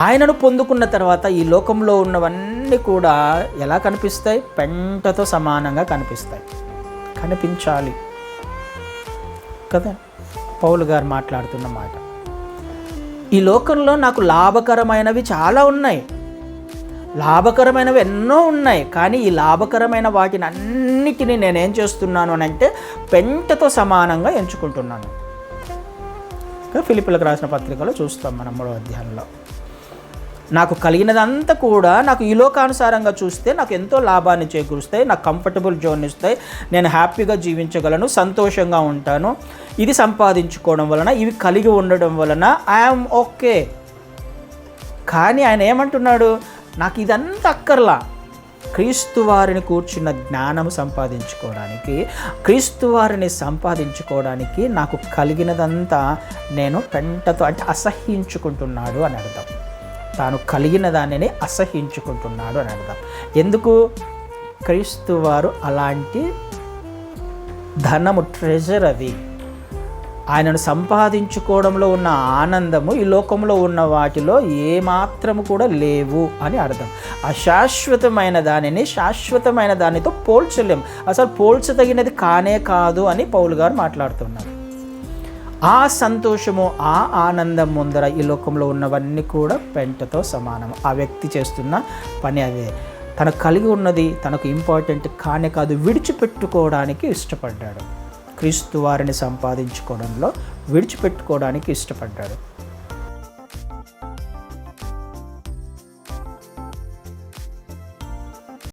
ఆయనను పొందుకున్న తర్వాత ఈ లోకంలో ఉన్నవన్నీ కూడా ఎలా కనిపిస్తాయి? పెంటతో సమానంగా కనిపిస్తాయి. కనిపించాలి. కదా? పౌలు గారు మాట్లాడుతున్న మాట. ఈ లోకంలో నాకు లాభకరమైనవి చాలా ఉన్నాయి. లాభకరమైనవి ఎన్నో ఉన్నాయి. కానీ ఈ లాభకరమైన వాటిని అన్నిటినీ నేనేం చేస్తున్నాను అని అంటే పెంటతో సమానంగా ఎంచుకుంటున్నాను. ఫిలిపిలకు రాసిన పత్రికలో చూస్తాం మనం మూడో అధ్యాయంలో. నాకు కలిగినదంతా కూడా నాకు ఈ లోకానుసారంగా చూస్తే నాకు ఎంతో లాభాన్ని చేకూరుస్తాయి నాకు కంఫర్టబుల్ జోన్ ఇస్తాయి. నేను హ్యాపీగా జీవించగలను సంతోషంగా ఉంటాను. ఇది సంపాదించుకోవడం వలన ఇవి కలిగి ఉండడం వలన ఐఎమ్ ఓకే కానీ ఆయన ఏమంటున్నాడు? నాకు ఇదంతా అక్కర్లా. క్రీస్తు వారిని కూర్చున్న జ్ఞానం సంపాదించుకోవడానికి క్రీస్తు వారిని సంపాదించుకోవడానికి నాకు కలిగినదంతా నేను పెంటతో అంటే అసహ్యించుకుంటున్నాడు అని అర్థం. తాను కలిగిన దానిని అసహించుకుంటున్నాడు అని అర్థం. ఎందుకు? క్రీస్తు వారు అలాంటి ధనము ట్రెజర్ అది ఆయనను సంపాదించుకోవడంలో ఉన్న ఆనందము ఈ లోకంలో ఉన్న వాటిలో ఏమాత్రము కూడా లేవు అని అర్థం. అశాశ్వతమైన దానిని శాశ్వతమైన దానితో పోల్చలేం. అసలు పోల్చదగినది కానే కాదు అని పౌలు గారు మాట్లాడుతున్నారు. ఆ సంతోషము ఆ ఆనందం ముందర ఈ లోకంలో ఉన్నవన్నీ కూడా పెంటతో సమానం ఆ వ్యక్తి చేస్తున్న పని అదే. తనకు కలిగి ఉన్నది తనకు ఇంపార్టెంట్ కానే కాదు విడిచిపెట్టుకోవడానికి ఇష్టపడ్డాడు. క్రీస్తు వారిని సంపాదించుకోవడంలో విడిచిపెట్టుకోవడానికి ఇష్టపడ్డాడు.